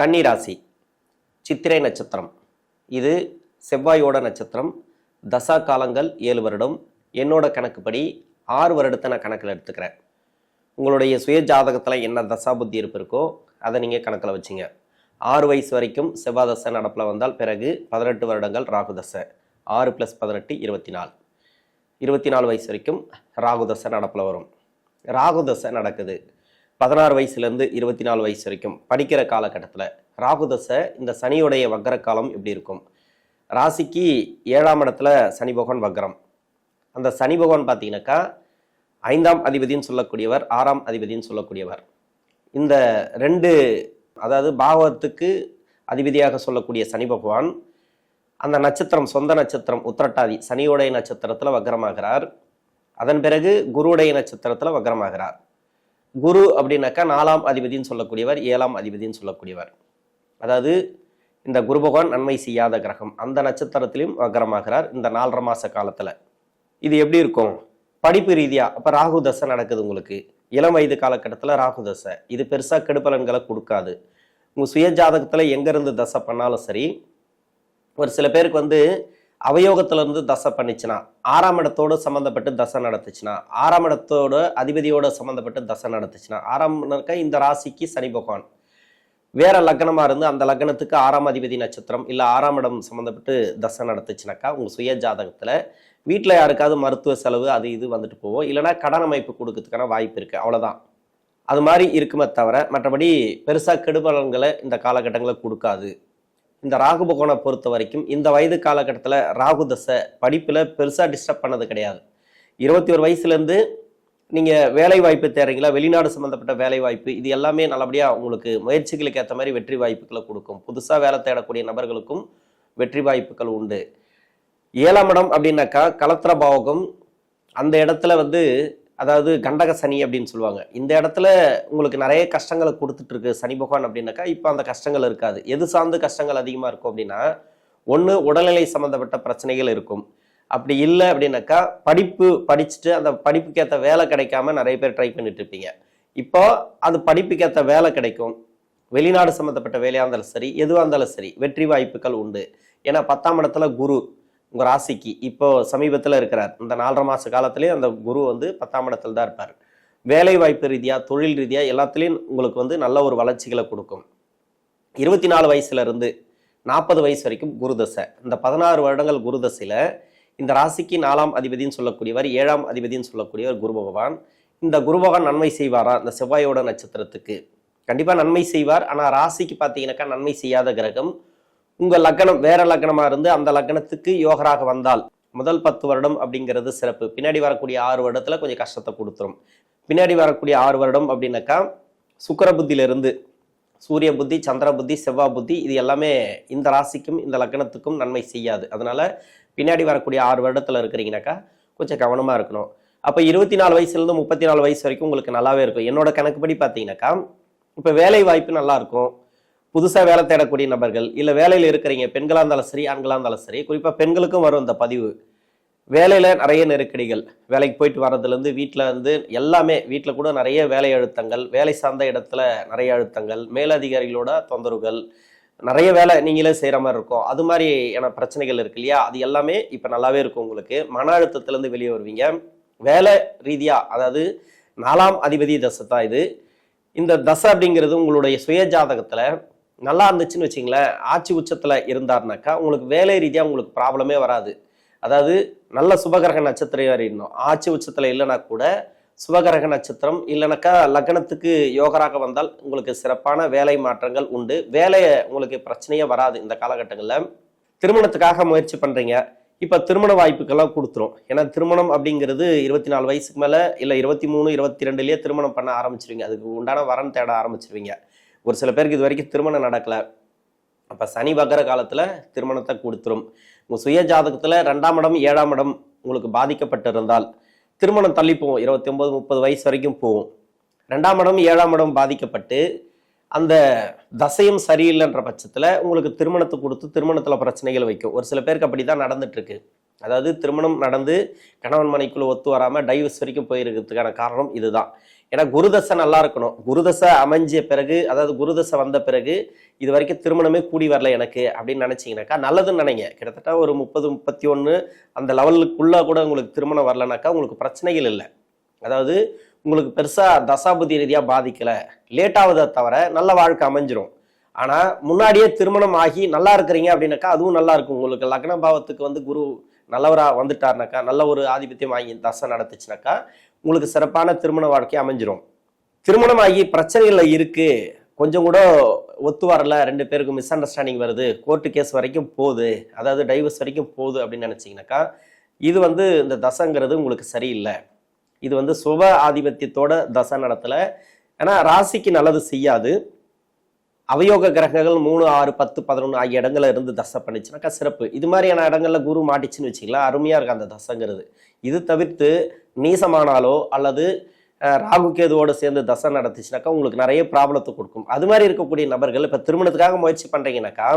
கன்னிராசி சித்திரை நட்சத்திரம். இது செவ்வாயோட நட்சத்திரம். தசா காலங்கள் ஏழு வருடம். என்னோட கணக்குப்படி ஆறு வருடத்தை நான் கணக்கில் எடுத்துக்கிறேன். உங்களுடைய சுய ஜாதகத்தில் என்ன தசா புத்தி இருப்பு இருக்கோ அதை நீங்கள் கணக்கில் வச்சுங்க. ஆறு வயசு வரைக்கும் செவ்வாய் தசை நடப்பில் வந்தால் பிறகு பதினெட்டு வருடங்கள் ராகு தசை. ஆறு ப்ளஸ் பதினெட்டு இருபத்தி நாலு இருபத்தி நாலு வயசு வரைக்கும் ராகு தசை நடப்பில் வரும். ராகு தசை நடக்குது. பதினாறு வயசுலேருந்து இருபத்தி நாலு வயசு வரைக்கும் படிக்கிற காலகட்டத்தில் ராகுதசை இந்த சனியுடைய வக்கர காலம் எப்படி இருக்கும்? ராசிக்கு ஏழாம் இடத்துல சனி பகவான் வக்ரம் அந்த சனி பகவான் பார்த்தீங்கன்னாக்கா ஐந்தாம் அதிபதின்னு சொல்லக்கூடியவர் ஆறாம் அதிபதின்னு சொல்லக்கூடியவர். இந்த ரெண்டு அதாவது பாகவத்துக்கு அதிபதியாக சொல்லக்கூடிய சனி பகவான் அந்த நட்சத்திரம் சொந்த நட்சத்திரம் உத்திரட்டாதி சனியுடைய நட்சத்திரத்தில் வக்ரமாகிறார் அதன் பிறகு குருவுடைய நட்சத்திரத்தில் வக்ரமாகிறார் குரு அப்படின்னாக்கா நாலாம் அதிபதின்னு சொல்லக்கூடியவர் ஏழாம் அதிபதின்னு சொல்லக்கூடியவர். அதாவது இந்த குரு பகவான் நன்மை செய்யாத கிரகம். அந்த நட்சத்திரத்திலும் அக்கிரமாகிறார் இந்த நாலரை மாத காலத்தில். இது எப்படி இருக்கும்? படிப்பு ரீதியாக அப்போ ராகு தசை நடக்குது உங்களுக்கு. இளம் வயது காலகட்டத்தில் ராகு தசை. இது பெருசாக கெடுபலன்களை கொடுக்காது. உங்கள் சுய ஜாதகத்தில் எங்கேருந்து தசை பண்ணாலும் சரி ஒரு சில பேருக்கு வந்து அவயோகத்துல இருந்து தசை பண்ணிச்சுன்னா ஆறாம் இடத்தோடு சம்மந்தப்பட்டு தசை நடத்துச்சுன்னா ஆறாம் இடத்தோடு அதிபதியோட சம்மந்தப்பட்டு தசை நடத்துச்சுன்னா ஆறாம் இருக்க இந்த ராசிக்கு சனி பகவான். வேற லக்னமா இருந்து அந்த லக்னத்துக்கு ஆறாம் அதிபதி நட்சத்திரம் இல்லை ஆறாம் இடம் சம்மந்தப்பட்டு தசை நடத்துச்சுனாக்கா உங்க சுய ஜாதகத்துல வீட்டில் யாருக்காவது மருத்துவ செலவு அது இது வந்துட்டு போவோம் இல்லைன்னா கடன் அமைப்பு கொடுக்கறதுக்கான வாய்ப்பு இருக்கு. அவ்வளோதான் அது மாதிரி இருக்குமே தவிர மற்றபடி பெருசாக கெடுபலன்களை இந்த காலகட்டங்களில் கொடுக்காது. இந்த ராகு பகவானை பொறுத்த வரைக்கும் இந்த வயது காலகட்டத்தில் ராகு தசை படிப்பில் பெருசாக டிஸ்டர்ப் பண்ணது கிடையாது. இருபத்தி ஒரு வயசுலேருந்து நீங்கள் வேலை வாய்ப்பு தேடுறீங்களா வெளிநாடு சம்மந்தப்பட்ட வேலை வாய்ப்பு இது எல்லாமே நல்லபடியாக உங்களுக்கு முயற்சிகளுக்கு ஏற்ற மாதிரி வெற்றி வாய்ப்புகளை கொடுக்கும். புதுசாக வேலை தேடக்கூடிய நபர்களுக்கும் வெற்றி வாய்ப்புகள் உண்டு. ஏழாம் இடம் அப்படின்னாக்கா கலத்திர பாவகம். அந்த இடத்துல வந்து அதாவது கண்டக சனி அப்படின்னு சொல்லுவாங்க. இந்த இடத்துல உங்களுக்கு நிறைய கஷ்டங்களை கொடுத்துட்டு இருக்கு சனி பகவான் அப்படின்னாக்கா இப்போ அந்த கஷ்டங்கள் இருக்காது. எது சார்ந்து கஷ்டங்கள் அதிகமாக இருக்கும் அப்படின்னா ஒன்று உடல்நிலை சம்மந்தப்பட்ட பிரச்சனைகள் இருக்கும். அப்படி இல்லை அப்படின்னாக்கா படிப்பு படிச்சுட்டு அந்த படிப்புக்கேற்ற வேலை கிடைக்காம நிறைய பேர் ட்ரை பண்ணிட்டு இருப்பீங்க இப்போ அது படிப்புக்கேற்ற வேலை கிடைக்கும். வெளிநாடு சம்மந்தப்பட்ட வேலையாக இருந்தாலும் சரி எதுவாக இருந்தாலும் சரி வெற்றி வாய்ப்புகள் உண்டு. ஏன்னா பத்தாம் இடத்துல குரு. உங்கள் ராசிக்கு இப்போ சமீபத்தில் இருக்கிறார். இந்த நாலரை மாத காலத்துலேயே அந்த குரு வந்து பத்தாம் இடத்துல தான் இருப்பார். வேலை வாய்ப்பு ரீதியாக தொழில் ரீதியாக எல்லாத்துலேயும் உங்களுக்கு வந்து நல்ல ஒரு வளர்ச்சிகளை கொடுக்கும். இருபத்தி நாலு வயசுலேருந்து நாற்பது வயசு வரைக்கும் குருதசை இந்த பதினாறு வருடங்கள் குருதசையில் இந்த ராசிக்கு நாலாம் அதிபதின்னு சொல்லக்கூடியவர் ஏழாம் அதிபதின்னு சொல்லக்கூடியவர் குரு பகவான். இந்த குரு பகவான் நன்மை செய்வாரா? இந்த செவ்வாயோட நட்சத்திரத்துக்கு. கண்டிப்பாக நன்மை செய்வார். ஆனால் ராசிக்கு பார்த்தீங்கன்னாக்கா நன்மை செய்யாத கிரகம் உங்கள் லக்னம் வேற லக்கணமாக இருந்து அந்த லக்னத்துக்கு யோகராக வந்தால் முதல் பத்து வருடம் அப்படிங்கிறது சிறப்பு. பின்னாடி வரக்கூடிய ஆறு வருடத்தில் கொஞ்சம் கஷ்டத்தை கொடுத்துரும். பின்னாடி வரக்கூடிய ஆறு வருடம் அப்படின்னாக்கா சுக்கர புத்தியிலிருந்து சூரிய புத்தி சந்திர புத்தி செவ்வாய் புத்தி இது எல்லாமே இந்த ராசிக்கும் இந்த லக்னத்துக்கும் நன்மை செய்யாது. அதனால பின்னாடி வரக்கூடிய ஆறு வருடத்தில் இருக்கிறீங்கனாக்கா கொஞ்சம் கவனமாக இருக்கணும். அப்போ இருபத்தி நாலு வயசுலேருந்து முப்பத்தி நாலு வயசு வரைக்கும் உங்களுக்கு நல்லாவே இருக்கும். என்னோட கணக்குப்படி பார்த்தீங்கன்னாக்கா இப்போ வேலை வாய்ப்பு நல்லா இருக்கும். புதுசாக வேலை தேடக்கூடிய நபர்கள் இல்லை வேலையில் இருக்கிறீங்க பெண்களாக இருந்தாலும் சரி ஆண்களாக இருந்தாலும் சரி குறிப்பாக பெண்களுக்கும் வரும் இந்த பதிவு. வேலையில் நிறைய நெருக்கடிகள். வேலைக்கு போயிட்டு வர்றதுலேருந்து வீட்டில் வந்து எல்லாமே வீட்டில் கூட நிறைய வேலை அழுத்தங்கள் வேலை சார்ந்த இடத்துல நிறைய அழுத்தங்கள் மேலதிகாரிகளோட தொந்தரவுகள் நிறைய வேலை நீங்களே செய்கிற மாதிரி இருக்கும். அது மாதிரியான பிரச்சனைகள் இருக்கு இல்லையா? அது எல்லாமே இப்போ நல்லாவே இருக்கும் உங்களுக்கு. மன அழுத்தத்துலேருந்து வெளியே வருவீங்க. வேலை ரீதியாக அதாவது நாலாம் அதிபதி தசை தான் இது. இந்த தசை அப்படிங்கிறது உங்களுடைய சுய ஜாதகத்தில் நல்லா இருந்துச்சுன்னு வச்சிங்களேன் ஆட்சி உச்சத்தில் இருந்தாருனாக்கா உங்களுக்கு வேலை ரீதியாக உங்களுக்கு ப்ராப்ளமே வராது. அதாவது நல்ல சுபகிரக நட்சத்திரம் இருந்தோம் ஆட்சி உச்சத்தில் இல்லைனா கூட சுபகிரக நட்சத்திரம் இல்லைனாக்கா லக்னத்துக்கு யோகராக வந்தால் உங்களுக்கு சிறப்பான வேலை மாற்றங்கள் உண்டு. வேலையை உங்களுக்கு பிரச்சனையே வராது இந்த காலகட்டங்களில். திருமணத்துக்காக முயற்சி பண்ணுறீங்க இப்போ திருமண வாய்ப்புக்கெல்லாம் கொடுத்துரும். ஏன்னா திருமணம் அப்படிங்கிறது இருபத்தி நாலு வயசுக்கு மேலே இல்லை இருபத்தி மூணு இருபத்தி ரெண்டுலேயே திருமணம் பண்ண ஆரம்பிச்சிருவீங்க. அதுக்கு உண்டான வரன் தேட ஆரம்பிச்சிருவீங்க. ஒரு சில பேருக்கு இது வரைக்கும் திருமணம் நடக்கலை. அப்போ சனி வகர காலத்தில் திருமணத்தை கொடுத்துரும். உங்கள் சுய ஜாதகத்தில் ரெண்டாம் இடம் ஏழாம் இடம் உங்களுக்கு பாதிக்கப்பட்டிருந்தால் திருமணம் தள்ளி போகும் இருபத்தி ஒம்பது முப்பது வயசு வரைக்கும் போகும் ரெண்டாம் இடம் ஏழாம் இடம் பாதிக்கப்பட்டு அந்த தசையும் சரியில்லைன்ற பட்சத்தில் உங்களுக்கு திருமணத்தை கொடுத்து திருமணத்தில் பிரச்சனைகள் வைக்கும். ஒரு சில பேருக்கு அப்படி தான் நடந்துட்டுருக்கு. அதாவது திருமணம் நடந்து கணவன் மனைக்குள்ளே ஒத்து வராமல் டைவர்ஸ் வரைக்கும் போயிருக்கிறதுக்கான காரணம் இதுதான். ஏன்னா குருதசை நல்லா இருக்கணும். குருதசை அமைஞ்ச பிறகு அதாவது குருதசை வந்த பிறகு இது வரைக்கும் திருமணமே கூடி வரல எனக்கு அப்படின்னு நினைச்சீங்கன்னாக்கா நல்லதுன்னு நினைங்க. கிட்டத்தட்ட ஒரு முப்பது முப்பத்தி ஒன்று அந்த லெவலுக்குள்ளே கூட உங்களுக்கு திருமணம் வரலனாக்கா உங்களுக்கு பிரச்சனைகள் இல்லை. அதாவது உங்களுக்கு பெருசாக தசாபுதி ரீதியாக பாதிக்கலை. லேட்டாவதை தவிர நல்ல வாழ்க்கை அமைஞ்சிரும். ஆனால் முன்னாடியே திருமணம் ஆகி நல்லா இருக்கிறீங்க அப்படின்னாக்கா அதுவும் நல்லா இருக்கும். உங்களுக்கு லக்ன பாவத்துக்கு வந்து குரு நல்லவராக வந்துட்டாருனாக்கா நல்ல ஒரு ஆதிபத்தியம் வாங்கி தசை நடத்துச்சுனாக்கா உங்களுக்கு சிறப்பான திருமண வாழ்க்கை அமைஞ்சிரும். திருமணம் ஆகி இருக்கு. கொஞ்சம் கூட ஒத்து வரல. ரெண்டு பேருக்கு மிஸ் அண்டர்ஸ்டாண்டிங் வருது. கோர்ட்டு கேஸ் வரைக்கும் போகுது. அதாவது டைவர்ஸ் வரைக்கும் போகுது அப்படின்னு நினச்சிங்கனாக்கா இது வந்து இந்த தசைங்கிறது உங்களுக்கு சரியில்லை. இது வந்து சுப ஆதிபத்தியத்தோட தசை நடத்தலை. ஏன்னா ராசிக்கு நல்லது செய்யாது. அவயோக கிரகங்கள் மூணு ஆறு பத்து பதினொன்று ஆகிய இடங்கள்ல இருந்து தசை பண்ணிச்சுனாக்கா சிறப்பு. இது மாதிரியான இடங்கள்ல குரு மாட்டிச்சுன்னு வச்சுக்கலாம் அருமையாக இருக்கு அந்த தசைங்கிறது. இது தவிர்த்து நீசமானாலோ அல்லது ராகு கேதுவோடு சேர்ந்து தசை நடத்துச்சுனாக்கா உங்களுக்கு நிறைய ப்ராப்ளத்தை கொடுக்கும். அது மாதிரி இருக்கக்கூடிய நபர்கள் இப்போ திருமணத்துக்காக முயற்சி பண்ணுறீங்கனாக்கா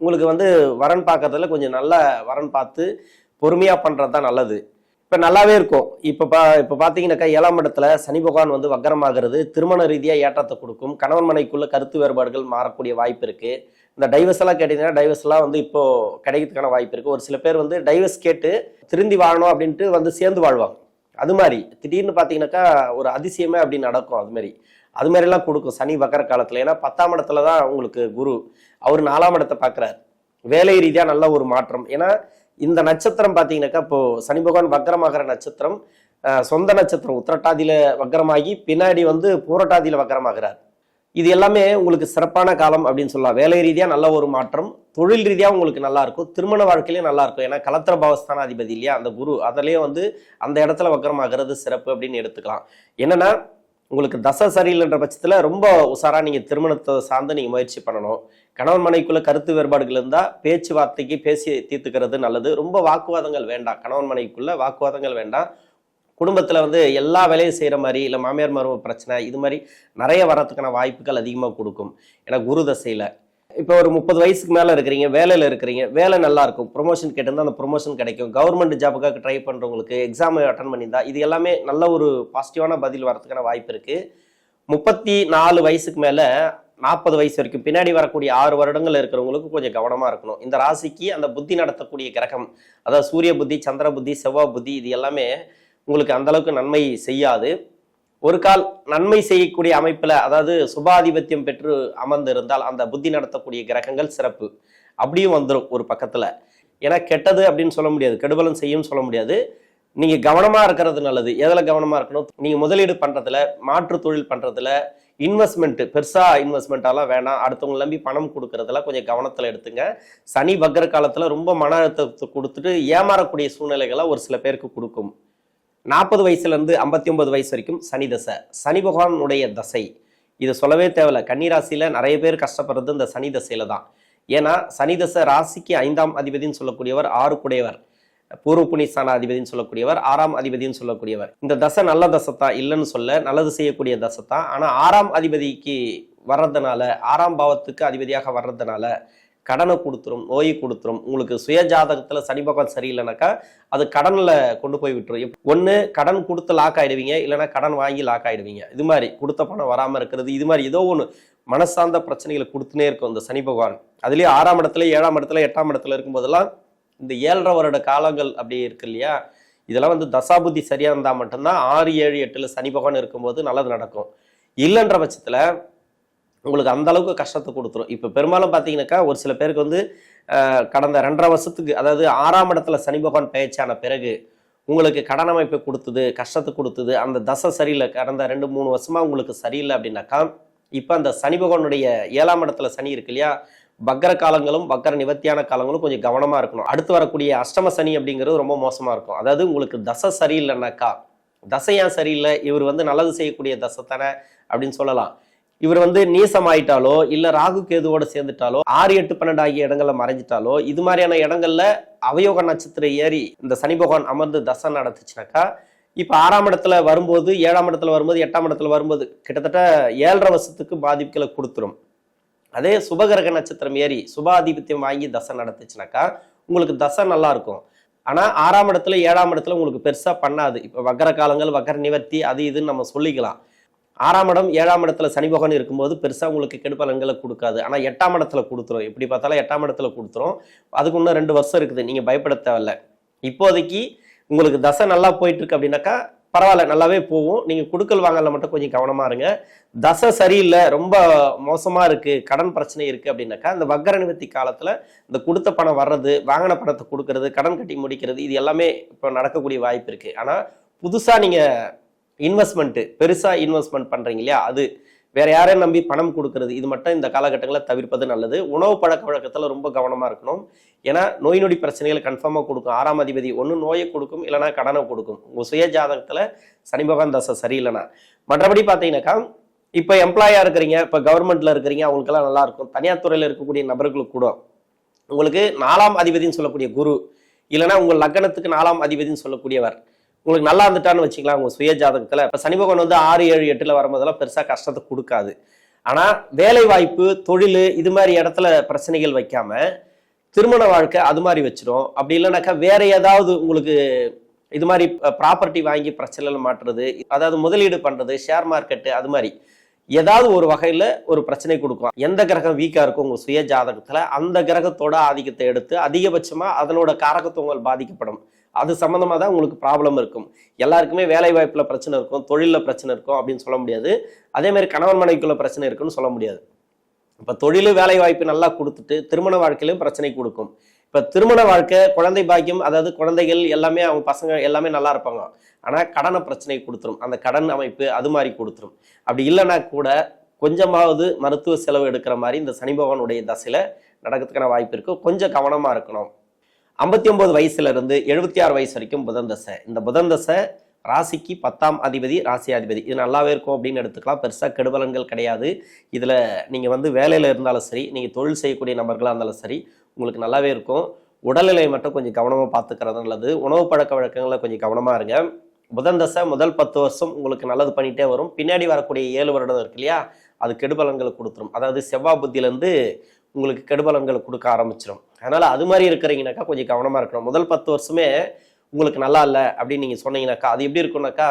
உங்களுக்கு வந்து வரன் பார்க்கறதுல கொஞ்சம் நல்ல வரன் பார்த்து பொறுமையாக பண்ணுறது தான் நல்லது. இப்போ நல்லாவே இருக்கும். இப்போ பா இப்போ பார்த்தீங்கன்னாக்கா ஏழாம் இடத்துல சனி பகவான் வந்து வக்கரமாகிறது திருமண ரீதியாக ஏற்றத்தை கொடுக்கும் கணவன் மனைக்குள்ள கருத்து வேறுபாடுகள் மாறக்கூடிய வாய்ப்பு இருக்கு. இந்த டைவர்ஸ் எல்லாம் கேட்டீங்கன்னா டைவர்ஸ் எல்லாம் வந்து இப்போ கிடைக்கிறதுக்கான வாய்ப்பு இருக்கு. ஒரு சில பேர் வந்து டைவர்ஸ் கேட்டு திருந்தி வாழணும் அப்படின்ட்டு வந்து சேர்ந்து வாழ்வாங்க. அது மாதிரி திடீர்னு பார்த்தீங்கன்னாக்கா ஒரு அதிசயமே அப்படி நடக்கும் அது மாதிரி அது மாதிரிலாம் கொடுக்கும் சனி வக்கர காலத்தில். ஏன்னா பத்தாம் இடத்துல தான் உங்களுக்கு குரு. அவர் நாலாம் இடத்தை பார்க்குறாரு வேலை ரீதியாக நல்ல ஒரு மாற்றம். ஏன்னா இந்த நட்சத்திரம் பார்த்தீங்கன்னாக்கா இப்போ சனி பகவான் வக்கரமாகிற நட்சத்திரம் சொந்த நட்சத்திரம் உத்திரட்டாதியில வக்கரமாகி பின்னாடி வந்து பூரட்டாதியில வக்கரமாகிறார் இது எல்லாமே உங்களுக்கு சிறப்பான காலம் அப்படின்னு சொல்லலாம். வேலை ரீதியாக நல்ல ஒரு மாற்றம் தொழில் ரீதியாக உங்களுக்கு நல்லா இருக்கும் திருமண வாழ்க்கையிலையும் நல்லா இருக்கும். ஏன்னா கலத்திர பாவஸ்தான அதிபதி இல்லையா அந்த குரு அதுலேயே வந்து அந்த இடத்துல வக்கரமாகிறது சிறப்பு அப்படின்னு எடுத்துக்கலாம். என்னன்னா உங்களுக்கு தசை சரியில்லைன்ற பட்சத்தில் ரொம்ப உசாராக நீங்கள் திருமணத்தை சார்ந்து நீங்கள் முயற்சி பண்ணணும். கணவன் மனைக்குள்ள கருத்து வேறுபாடுகள் இருந்தால் பேச்சுவார்த்தைக்கு பேசி தீர்த்துக்கிறது நல்லது. ரொம்ப வாக்குவாதங்கள் வேண்டாம். கணவன் மனைவிக்குள்ளே வாக்குவாதங்கள் வேண்டாம். குடும்பத்தில் வந்து எல்லா வேலையும் செய்கிற மாதிரி இல்லை மாமியார் மரும பிரச்சனை இது மாதிரி நிறைய வரத்துக்கான வாய்ப்புகள் அதிகமாக கொடுக்கும். ஏன்னா குரு தசையில் இப்போ ஒரு முப்பது வயசுக்கு மேலே இருக்கிறீங்க வேலையில் இருக்கிறீங்க வேலை நல்லா இருக்கும் ப்ரொமோஷன் கேட்டிருந்தா அந்த ப்ரொமோஷன் கிடைக்கும். கவர்மெண்ட் ஜாபுக்காக ட்ரை பண்ணுறவங்களுக்கு எக்ஸாம் அட்டன் பண்ணியிருந்தா இது எல்லாமே நல்ல ஒரு பாசிட்டிவான பதில் வரதுக்கான வாய்ப்பு இருக்குது முப்பத்தி நாலு வயசுக்கு மேலே நாற்பது வயசு வரைக்கும் பின்னாடி வரக்கூடிய ஆறு வருடங்கள் இருக்கிறவங்களுக்கு கொஞ்சம் கவனமாக இருக்கணும். இந்த ராசிக்கு அந்த புத்தி நடத்தக்கூடிய கிரகம் அதாவது சூரிய புத்தி சந்திர புத்தி செவ்வாய் புத்தி இது எல்லாமே உங்களுக்கு அந்த அளவுக்கு நன்மை செய்யாது. ஒரு கால் நன்மை செய்யக்கூடிய அமைப்புல அதாவது சுபாதிபத்தியம் பெற்று அமர்ந்து இருந்தால் அந்த புத்தி நடத்தக்கூடிய கிரகங்கள் சிறப்பு. அப்படியும் வந்துடும் ஒரு பக்கத்துல. ஏன்னா கெட்டது அப்படின்னு சொல்ல முடியாது. கெடுபலம் செய்யும் சொல்ல முடியாது. நீங்க கவனமா இருக்கிறது நல்லது. எதுல கவனமா இருக்கணும்? நீங்க முதலீடு பண்றதுல மாற்று தொழில் பண்றதுல இன்வெஸ்ட்மெண்ட் பெருசா இன்வெஸ்ட்மெண்ட்டாலாம் வேணாம். அடுத்தவங்க நம்பி பணம் கொடுக்கறதுல கொஞ்சம் கவனத்துல எடுத்துங்க. சனி பக்ர காலத்துல ரொம்ப மன அழுத்தத்தை கொடுத்துட்டு ஏமாறக்கூடிய சூழ்நிலைகளை ஒரு சில பேருக்கு கொடுக்கும். நாற்பது வயசுலேருந்து ஐம்பத்தி ஒன்பது வயசு வரைக்கும் சனி தசை. சனி பகவானுடைய தசை. இது சொல்லவே தேவையில்ல. கன்னிராசியில் நிறைய பேர் கஷ்டப்படுறது இந்த சனி தசையில் தான். ஏன்னா சனி தசை ராசிக்கு ஐந்தாம் அதிபதின்னு சொல்லக்கூடியவர் ஆறு குடையவர் பூர்வ புனிஸ்தான அதிபதின்னு சொல்லக்கூடியவர் ஆறாம் அதிபதின்னு சொல்லக்கூடியவர். இந்த தசை நல்ல தசை தான் இல்லைன்னு சொல்ல நல்லது செய்யக்கூடிய தசை தான். ஆனால் ஆறாம் அதிபதிக்கு வர்றதுனால ஆறாம் பாவத்துக்கு அதிபதியாக வர்றதுனால கடனை கொடுத்துரும் நோயை கொடுத்துரும். உங்களுக்கு சுய ஜாதகத்தில் சனி பகவான் சரியில்லைனாக்கா அது கடனில் கொண்டு போய் விட்டுரும். ஒன்று கடன் கொடுத்து லாக் ஆகிடுவீங்க இல்லைன்னா கடன் வாங்கி லாக் ஆகிடுவீங்க இது மாதிரி கொடுத்த பணம் வராமல் இருக்கிறது இது மாதிரி ஏதோ ஒன்று மனசார்ந்த பிரச்சனைகளை கொடுத்துனே இருக்கும் இந்த சனி பகவான். அதுலயே ஆறாம் இடத்துல ஏழாம் இடத்துல எட்டாம் இடத்துல இருக்கும்போதெல்லாம் இந்த ஏழரை வருட காலங்கள் அப்படி இருக்கு இல்லையா? இதெல்லாம் வந்து தசாபுத்தி சரியாக இருந்தால் மட்டும்தான் ஆறு ஏழு எட்டில் சனி பகவான் இருக்கும்போது நல்லது நடக்கும். இல்லைன்ற பட்சத்தில் உங்களுக்கு அந்த அளவுக்கு கஷ்டத்தை கொடுத்துரும். இப்போ பெரும்பாலும் பார்த்தீங்கன்னாக்கா ஒரு சில பேருக்கு வந்து கடந்த ரெண்டரை வருஷத்துக்கு அதாவது ஆறாம் இடத்துல சனி பகவான் பயிற்சியான பிறகு உங்களுக்கு கடன் அமைப்பை கொடுத்தது கஷ்டத்தை கொடுத்தது அந்த தசை சரியில்லை கடந்த ரெண்டு மூணு வருஷமா உங்களுக்கு சரியில்லை அப்படின்னாக்கா இப்போ அந்த சனி பகவானுடைய ஏழாம் இடத்துல சனி இருக்கு இல்லையா பக்கர காலங்களும் பக்கர நிவர்த்தியான காலங்களும் கொஞ்சம் கவனமாக இருக்கணும். அடுத்து வரக்கூடிய அஷ்டம சனி அப்படிங்கிறது ரொம்ப மோசமாக இருக்கும். அதாவது உங்களுக்கு தசை சரியில்லைன்னாக்கா தசை ஏன் சரியில்லை? இவர் வந்து நல்லது செய்யக்கூடிய தசை தானே அப்படின்னு சொல்லலாம். இவர் வந்து நீசமாயிட்டாலோ இல்ல ராகு கேதுவோட சேர்ந்துட்டாலோ ஆறு எட்டு பன்னெண்டு ஆகிய இடங்கள்ல மறைஞ்சிட்டாலோ இது மாதிரியான இடங்கள்ல அவயோக நட்சத்திரம் ஏறி இந்த சனி பகவான் அமர்ந்து தசை நடத்துச்சுனாக்கா இப்ப ஆறாம் இடத்துல வரும்போது ஏழாம் இடத்துல வரும்போது எட்டாம் இடத்துல வரும்போது கிட்டத்தட்ட ஏழரை வருஷத்துக்கு பாதிப்புகளை கொடுத்துரும். அதே சுபகிரக நட்சத்திரம் ஏறி சுபாதிபத்தியம் வாங்கி தசை நடத்துச்சுனாக்கா உங்களுக்கு தசை நல்லா இருக்கும். ஆனா ஆறாம் இடத்துல ஏழாம் இடத்துல உங்களுக்கு பெருசா பண்ணாது. இப்ப வக்கர காலங்கள் வக்கர நிவர்த்தி அது இதுன்னு நம்ம சொல்லிக்கலாம். ஆறாம் இடம் ஏழாம் இடத்துல சனி பகவான் இருக்கும்போது பெருசாக உங்களுக்கு கெடுபலன்களை கொடுக்காது. ஆனால் எட்டாம் இடத்துல கொடுத்துரும். எப்படி பார்த்தாலும் எட்டாம் இடத்துல கொடுத்துரும். அதுக்கு இன்னும் ரெண்டு வருஷம் இருக்குது. நீங்கள் பயப்பட தேவையில்ல. இப்போதைக்கு உங்களுக்கு தசை நல்லா போயிட்டுருக்கு அப்படின்னாக்கா பரவாயில்ல நல்லாவே போகும். நீங்கள் கொடுக்கல் வாங்கல மட்டும் கொஞ்சம் கவனமா இருங்க. தசை சரியில்லை ரொம்ப மோசமாக இருக்குது கடன் பிரச்சனை இருக்குது அப்படின்னாக்கா இந்த வக்கர நிவர்த்தி காலத்தில் இந்த கொடுத்த பணம் வர்றது வாங்கின பணத்தை கொடுக்கறது கடன் கட்டி முடிக்கிறது இது எல்லாமே இப்போ நடக்கக்கூடிய வாய்ப்பு இருக்குது ஆனால் புதுசாக நீங்கள் இன்வெஸ்ட்மெண்ட்டு பெருசாக இன்வெஸ்ட்மெண்ட் பண்ணுறீங்க இல்லையா? அது வேற யாரையும் நம்பி பணம் கொடுக்கறது இது மட்டும் இந்த காலகட்டங்களில் தவிர்ப்பது நல்லது. உணவு பழக்க வழக்கத்தில் ரொம்ப கவனமாக இருக்கணும். ஏன்னா நோய் நொடி பிரச்சனைகள் கன்ஃபார்மாக கொடுக்கும். ஆறாம் அதிபதி ஒன்று நோயை கொடுக்கும் இல்லைனா கடனை கொடுக்கும். உங்கள் சுய ஜாதகத்தில் சனி பகவான் தசை சரியில்லைனா மற்றபடி பார்த்தீங்கன்னாக்கா இப்போ எம்ப்ளாயாக இருக்கிறீங்க இப்போ கவர்மெண்ட்டில் இருக்கிறீங்க அவங்களுக்கெல்லாம் நல்லாயிருக்கும் தனியார் துறையில் இருக்கக்கூடிய நபர்களுக்கு கூட உங்களுக்கு நாலாம் அதிபதின்னு சொல்லக்கூடிய குரு இல்லைன்னா உங்கள் லக்னத்துக்கு நாலாம் அதிபதின்னு சொல்லக்கூடியவர் உங்களுக்கு நல்லா இருந்துட்டான்னு வச்சுக்கலாம் உங்கள் சுய ஜாதகத்தில். இப்போ சனி பகவான் வந்து ஆறு ஏழு எட்டில் வரும்போதெல்லாம் பெருசாக கஷ்டத்தை கொடுக்காது. ஆனால் வேலை வாய்ப்பு தொழில் இது மாதிரி இடத்துல பிரச்சனைகள் வைக்காம திருமண வாழ்க்கை அது மாதிரி வச்சிடும் அப்படி இல்லைனாக்கா வேற ஏதாவது உங்களுக்கு இது மாதிரி ப்ராப்பர்ட்டி வாங்கி பிரச்சனைகள் மாட்டுறது அதாவது முதலீடு பண்ணுறது ஷேர் மார்க்கெட்டு அது மாதிரி. ஏதாவது ஒரு வகையில் ஒரு பிரச்சனை கொடுக்கும் எந்த கிரகம் வீக்காக இருக்கும் உங்கள் சுய ஜாதகத்தில் அந்த கிரகத்தோட ஆதிக்கத்தை எடுத்து அதிகபட்சமாக அதனோட காரகத்துவங்கள் பாதிக்கப்படும். அது சம்மந்தமாக தான் உங்களுக்கு ப்ராப்ளம் இருக்கும். எல்லாருக்குமே வேலை வாய்ப்பில் பிரச்சனை இருக்கும் தொழிலில் பிரச்சனை இருக்கும் அப்படின்னு சொல்ல முடியாது. அதேமாதிரி கணவன் மனைவிக்குள்ள பிரச்சனை இருக்குன்னு சொல்ல முடியாது. இப்போ தொழில் வேலை வாய்ப்பு நல்லா கொடுத்துட்டு திருமண வாழ்க்கையிலும் பிரச்சனை கொடுக்கும். இப்போ திருமண வாழ்க்கை குழந்தை பாக்கியம் அதாவது குழந்தைகள் எல்லாமே அவங்க பசங்க எல்லாமே நல்லா இருப்பாங்க. ஆனால் கடனை பிரச்சனை கொடுத்துரும். அந்த கடன் அமைப்பு அது மாதிரி கொடுத்துரும். அப்படி இல்லைன்னா கூட கொஞ்சமாவது மருத்துவ செலவு எடுக்கிற மாதிரி இந்த சனி பகவானுடைய தசையில் நடக்கிறதுக்கான வாய்ப்பு இருக்கு. கொஞ்சம் கவனமாக இருக்கணும். ஐம்பத்தி ஒன்பது வயசுல இருந்து எழுபத்தி ஆறு வயசு வரைக்கும் புதன் தசை இந்த புதன் தசை ராசிக்கு பத்தாம் அதிபதி ராசி அதிபதி. இது நல்லாவே இருக்கும் அப்படின்னு எடுத்துக்கலாம். பெருசாக கெடுபலன்கள் கிடையாது. இதில் நீங்கள் வந்து வேலையில் இருந்தாலும் சரி நீங்கள் தொழில் செய்யக்கூடிய நபர்களாக இருந்தாலும் சரி உங்களுக்கு நல்லாவே இருக்கும். உடல்நிலையை மட்டும் கொஞ்சம் கவனமாக பார்த்துக்கிறது நல்லது. உணவு பழக்க வழக்கங்களில் கொஞ்சம் கவனமாக இருங்க. புதன் தசை முதல் பத்து வருஷம் உங்களுக்கு நல்லது பண்ணிகிட்டே வரும். பின்னாடி வரக்கூடிய ஏழு வருடம் இருக்கு இல்லையா? அது கெடுபலன்களை கொடுத்துரும். அதாவது செவ்வாய் புத்தியிலேருந்து உங்களுக்கு கெடுபலன்களை கொடுக்க ஆரம்பிச்சிடும் அதனால் அது மாதிரி இருக்கிறீங்கனாக்கா கொஞ்சம் கவனமாக இருக்கணும். முதல் பத்து வருஷமே உங்களுக்கு நல்லா இல்லை அப்படின்னு நீங்கள் சொன்னீங்கனாக்கா அது எப்படி இருக்கும்னாக்கா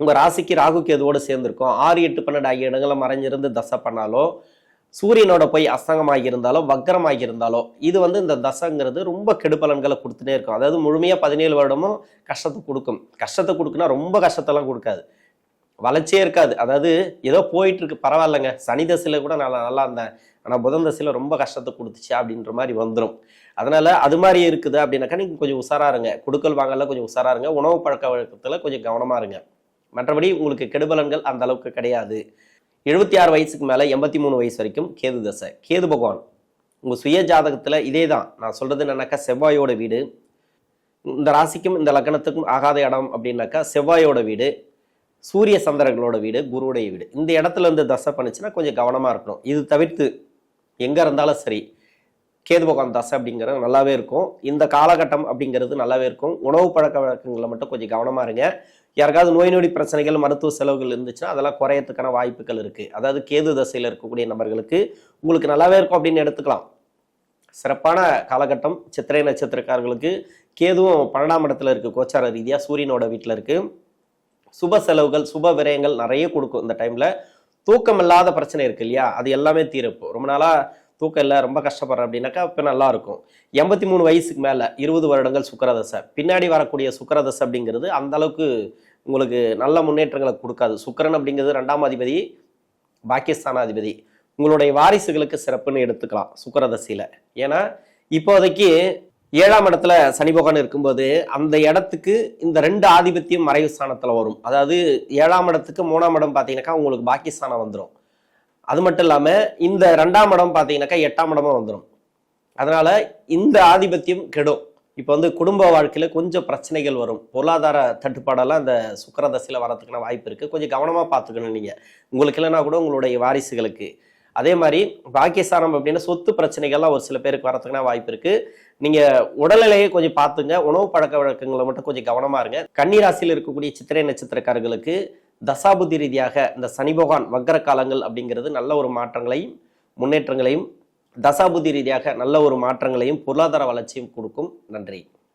உங்கள் ராசிக்கு ராகு கேதுவோடு சேர்ந்துருக்கும். ஆறு எட்டு பன்னெண்டு ஆகிய இடங்களை மறைஞ்சிருந்து தசை பண்ணாலோ சூரியனோட போய் அஸ்தங்கமாகி இருந்தாலோ வக்கரமாகி இருந்தாலோ இது வந்து இந்த தசைங்கிறது ரொம்ப கெடுபலன்களை கொடுத்துட்டே இருக்கும். அதாவது முழுமையாக பதினேழு வருடமும் கஷ்டத்தை கொடுக்கும். கஷ்டத்தை கொடுக்குன்னா ரொம்ப கஷ்டத்தெல்லாம் கொடுக்காது. வளர்ச்சியே இருக்காது. அதாவது ஏதோ போயிட்டு இருக்கு. பரவாயில்லைங்க. சனி தசையில் கூட நல்லா நல்லா இருந்தேன். ஆனால் புதன் தசையில் ரொம்ப கஷ்டத்தை கொடுத்துச்சு அப்படின்ற மாதிரி வந்துடும் அதனால அது மாதிரி இருக்குது அப்படின்னாக்கா நீங்கள் கொஞ்சம் உஷாரா இருங்க. கொடுக்கல் வாங்கல கொஞ்சம் உஷாரா இருங்க. உணவு பழக்க வழக்கத்தில் கொஞ்சம் கவனமாக இருங்க. மற்றபடி உங்களுக்கு கெடுபலன்கள் அந்த அளவுக்கு கிடையாது. எழுபத்தி ஆறு வயசுக்கு மேலே எண்பத்தி மூணு வயசு வரைக்கும் கேது தசை. கேது பகவான் உங்கள் சுய ஜாதகத்தில் இதே தான் நான் சொல்கிறது என்னன்னாக்கா செவ்வாயோட வீடு இந்த ராசிக்கும் இந்த லக்னத்துக்கும் ஆகாத இடம் அப்படின்னாக்கா செவ்வாயோட வீடு சூரிய சந்திரங்களோட வீடு குருவுடைய வீடு. இந்த இடத்துல இருந்து தசை பண்ணிச்சுன்னா கொஞ்சம் கவனமாக இருக்கணும். இது தவிர்த்து எங்கே இருந்தாலும் சரி கேது பகவான் தசை அப்படிங்கிறது நல்லாவே இருக்கும். இந்த காலகட்டம் அப்படிங்கிறது நல்லாவே இருக்கும். உணவு பழக்க வழக்கங்களை மட்டும் கொஞ்சம் கவனமாக இருங்க. யாருக்காவது நோய் நொடி பிரச்சனைகள் மருத்துவ செலவுகள் இருந்துச்சுன்னா அதெல்லாம் குறையத்துக்கான வாய்ப்புகள் இருக்குது அதாவது கேது தசையில் இருக்கக்கூடிய நபர்களுக்கு உங்களுக்கு நல்லாவே இருக்கும் அப்படின்னு எடுத்துக்கலாம். சிறப்பான காலகட்டம். சித்திரை நட்சத்திரக்காரர்களுக்கு கேதுவும் பன்னெண்டாம் இடத்துல இருக்குது கோச்சார ரீதியாக சூரியனோட வீட்டில் இருக்குது சுப செலவுகள் சுப விரயங்கள் நிறைய கொடுக்கும் இந்த டைமில் தூக்கம் இல்லாத பிரச்சனை இருக்கு இல்லையா? அது எல்லாமே தீரப்போ. ரொம்ப நாளாக தூக்கம் இல்லை ரொம்ப கஷ்டப்படுறேன் அப்படின்னாக்கா இப்போ நல்லா இருக்கும். எண்பத்தி மூணு வயசுக்கு மேலே இருபது வருடங்கள் சுக்கரதசை. பின்னாடி வரக்கூடிய சுக்கரதசை அப்படிங்கிறது அந்த அளவுக்கு உங்களுக்கு நல்ல முன்னேற்றங்களை கொடுக்காது. சுக்கரன் அப்படிங்கிறது ரெண்டாம் அதிபதி பாகிஸ்தானாதிபதி உங்களுடைய வாரிசுகளுக்கு சிறப்புன்னு எடுத்துக்கலாம் சுக்கரதசையில். ஏன்னா இப்போதைக்கு ஏழாம் இடத்துல சனி பகவான் இருக்கும்போது அந்த இடத்துக்கு இந்த ரெண்டு ஆதிபத்தியம் மறைவு ஸ்தானத்தில் வரும். அதாவது ஏழாம் இடத்துக்கு மூணாம் இடம் பார்த்தீங்கன்னாக்கா உங்களுக்கு பாகிஸ்தானம் வந்துடும் அது மட்டும் இல்லாமல் இந்த ரெண்டாம் இடம் பார்த்தீங்கன்னாக்கா எட்டாம் இடமா வந்துடும் அதனால இந்த ஆதிபத்தியம் கெடும். இப்போ வந்து குடும்ப வாழ்க்கையில் கொஞ்சம் பிரச்சனைகள் வரும். பொருளாதார தட்டுப்பாடெல்லாம் இந்த சுக்கரதசையில் வரதுக்கான வாய்ப்பு இருக்குது கொஞ்சம் கவனமாக பார்த்துக்கணும் நீங்கள் உங்களுக்கு இல்லைன்னா கூட உங்களுடைய வாரிசுகளுக்கு. அதே மாதிரி பாக்கியஸ்தானம் அப்படின்னா சொத்து பிரச்சனைகள்லாம் ஒரு சில பேருக்கு வரத்துக்குனா வாய்ப்பு இருக்குது நீங்க உடல்நிலையை கொஞ்சம் பார்த்துங்க. உணவு பழக்க வழக்கங்களை மட்டும் கொஞ்சம் கவனமா இருங்க. கன்னிராசியில் இருக்கக்கூடிய சித்திரை நட்சத்திரக்காரர்களுக்கு தசாபுத்தி ரீதியாக இந்த சனி பகவான் வக்கர காலங்கள் அப்படிங்கிறது நல்ல ஒரு மாற்றங்களையும் முன்னேற்றங்களையும் தசாபுத்தி ரீதியாக நல்ல ஒரு மாற்றங்களையும் பொருளாதார வளர்ச்சியும் கொடுக்கும். நன்றி.